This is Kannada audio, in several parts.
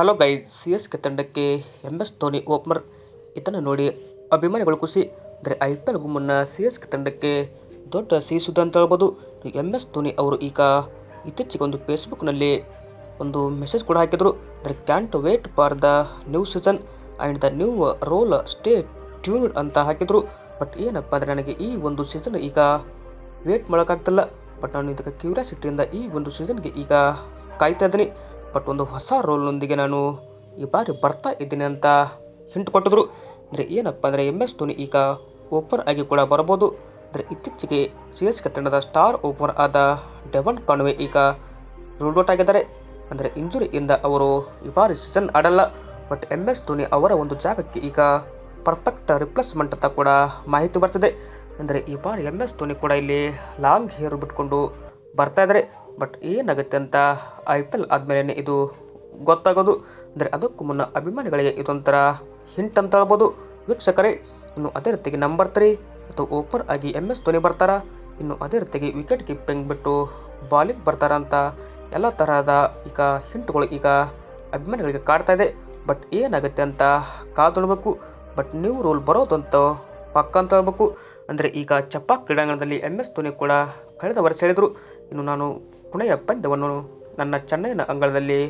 Hello guys C S K ತಂಡಕ್ಕೆ ಎಂ ಎಸ್ ಧೋನಿ ಓಪನರ್ ಇದನ್ನು ನೋಡಿ ಅಭಿಮಾನಿಗಳು ಖುಷಿ. ಅಂದರೆ ಐ ಪಿ ಎಲ್ಗೂ ಮುನ್ನ ಸಿ ಎಸ್ ಕೆ ತಂಡಕ್ಕೆ ದೊಡ್ಡ ಸಿಹಿ ಸುದ್ದಿ ಅಂತ ಹೇಳ್ಬೋದು. ಎಂ ಎಸ್ ಧೋನಿ ಅವರು ಈಗ ಇತ್ತೀಚೆಗೆ ಒಂದು ಫೇಸ್ಬುಕ್ನಲ್ಲಿ ಒಂದು ಮೆಸೇಜ್ ಕೂಡ ಹಾಕಿದರು. ಅಂದರೆ can't wait for the new season and the new role stay tuned ಅಂತ ಹಾಕಿದರು. ಬಟ್ ಏನಪ್ಪ ಅಂದರೆ ನನಗೆ ಈ ಒಂದು ಸೀಸನ್ ಈಗ ವೇಟ್ ಮಾಡೋಕ್ಕಾಗ್ತಿಲ್ಲ. ಬಟ್ ನಾನು ಇದಕ್ಕೆ ಕ್ಯೂರಿಯಾಸಿಟಿಯಿಂದ ಈ ಒಂದು ಸೀಸನ್ಗೆ ಈಗ ಕಾಯ್ತಾ ಇದ್ದೀನಿ. ಬಟ್ ಒಂದು ಹೊಸ ರೋಲ್ನೊಂದಿಗೆ ನಾನು ಈ ಬಾರಿ ಬರ್ತಾ ಇದ್ದೀನಿ ಅಂತ ಹಿಂಟ್ ಕೊಟ್ಟಿದ್ರು. ಅಂದರೆ ಏನಪ್ಪ ಅಂದರೆ ಎಂ ಎಸ್ ಧೋನಿ ಈಗ ಓಪನರ್ ಆಗಿ ಕೂಡ ಬರ್ಬೋದು. ಅಂದರೆ ಇತ್ತೀಚೆಗೆ ಸಿ ಎಸ್ ಕೆ ತಂಡದ ಸ್ಟಾರ್ ಓಪನರ್ ಆದ ಡೆವನ್ ಕಾನ್ವೆ ಈಗ ರೂಲ್ಡ್ ಔಟ್ ಆಗಿದ್ದಾರೆ. ಅಂದರೆ ಇಂಜುರಿಯಿಂದ ಅವರು ಈ ಬಾರಿ ಸೀಸನ್ ಆಡಲ್ಲ. ಬಟ್ ಎಂ ಎಸ್ ಧೋನಿ ಅವರ ಒಂದು ಜಾಗಕ್ಕೆ ಈಗ ಪರ್ಫೆಕ್ಟ್ ರಿಪ್ಲೇಸ್ಮೆಂಟ್ ಅಂತ ಕೂಡ ಮಾಹಿತಿ ಬರ್ತಿದೆ. ಅಂದರೆ ಈ ಬಾರಿ ಎಂ ಎಸ್ ಧೋನಿ ಕೂಡ ಇಲ್ಲಿ ಲಾಂಗ್ ಹೇರ್ ಬಿಟ್ಕೊಂಡು ಬರ್ತಾ ಇದ್ದಾರೆ. ಬಟ್ ಏನಾಗುತ್ತೆ ಅಂತ ಐ ಪಿ ಎಲ್ ಆದಮೇಲೆ ಇದು ಗೊತ್ತಾಗೋದು. ಅಂದರೆ ಅದಕ್ಕೂ ಮುನ್ನ ಅಭಿಮಾನಿಗಳಿಗೆ ಇದೊಂಥರ ಹಿಂಟ್ ಅಂತ ಹೇಳ್ಬೋದು. ವೀಕ್ಷಕರೇ, ಇನ್ನು ಅದೇ ರೀತಿಗೆ ನಂಬರ್ ತ್ರೀ ಅಥವಾ ಓಪರ್ ಆಗಿ ಎಂ ಎಸ್ ಧೋನಿ ಬರ್ತಾರಾ? ಇನ್ನು ಅದೇ ರೀತಿಗೆ ವಿಕೆಟ್ ಕೀಪಿಂಗ್ ಬಿಟ್ಟು ಬಾಲಿಂಗ್ ಬರ್ತಾರ ಅಂತ ಎಲ್ಲ ತರಹದ ಈಗ ಹಿಂಟ್ಗಳು ಈಗ ಅಭಿಮಾನಿಗಳಿಗೆ ಕಾಡ್ತಾ ಇದೆ. ಬಟ್ ಏನಾಗುತ್ತೆ ಅಂತ ಕಾದೊಳ್ಬೇಕು ಬಟ್ ನ್ಯೂ ರೂಲ್ ಬರೋದಂತ ಪಕ್ಕ ಅಂತ ಹೇಳ್ಬೇಕು. ಅಂದರೆ ಈಗ ಚಪ್ಪಾ ಕ್ರೀಡಾಂಗಣದಲ್ಲಿ ಎಂ ಎಸ್ ಧೋನಿ ಕೂಡ ಕಳೆದ ವರ್ಷ ಹೇಳಿದರು. ಇನ್ನು ನಾನು ಕೊನೆಯ ಪಂದ್ಯವನ್ನು ನನ್ನ ಚೆನ್ನೈನ ಅಂಗಳದಲ್ಲಿ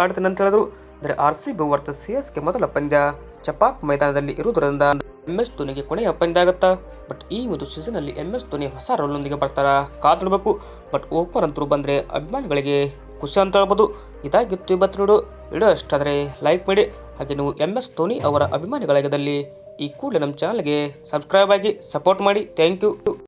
ಆಡಿದ ಅಂತ ಹೇಳಿದ್ರು. ಅಂದರೆ R C B versus C S K ಮೊದಲ ಪಂದ್ಯ ಚಪಾಕ್ ಮೈದಾನದಲ್ಲಿ ಇರುವುದರಿಂದ ಎಂ ಎಸ್ ಧೋನಿಗೆ ಕೊನೆಯ ಪಂದ್ಯ ಆಗುತ್ತಾ? ಬಟ್ ಈ ಒಂದು ಸೀಸನಲ್ಲಿ ಎಂ ಎಸ್ ಧೋನಿ ಹೊಸ ರೋಲ್ನೊಂದಿಗೆ ಬರ್ತಾರಾ? ಕಾದಿಡಬೇಕು ಬಟ್ ಓಪರ್ ಅಂತರೂ ಬಂದರೆ ಅಭಿಮಾನಿಗಳಿಗೆ ಖುಷಿ ಅಂತ ಹೇಳ್ಬೋದು. ಇದಾಗಿತ್ತು ಇವತ್ತು ನೋಡು. ವಿಡಿಯೋ ಇಷ್ಟಾದರೆ ಲೈಕ್ ಮಾಡಿ. ಹಾಗೆ ನೀವು ಎಂ ಎಸ್ ಧೋನಿ ಅವರ ಅಭಿಮಾನಿಗಳಾಗಿದ್ದಲ್ಲಿ ಈ ಕೂಡಲೇ ನಮ್ಮ ಚಾನಲ್ಗೆ ಸಬ್ಸ್ಕ್ರೈಬ್ ಆಗಿ ಸಪೋರ್ಟ್ ಮಾಡಿ. Thank you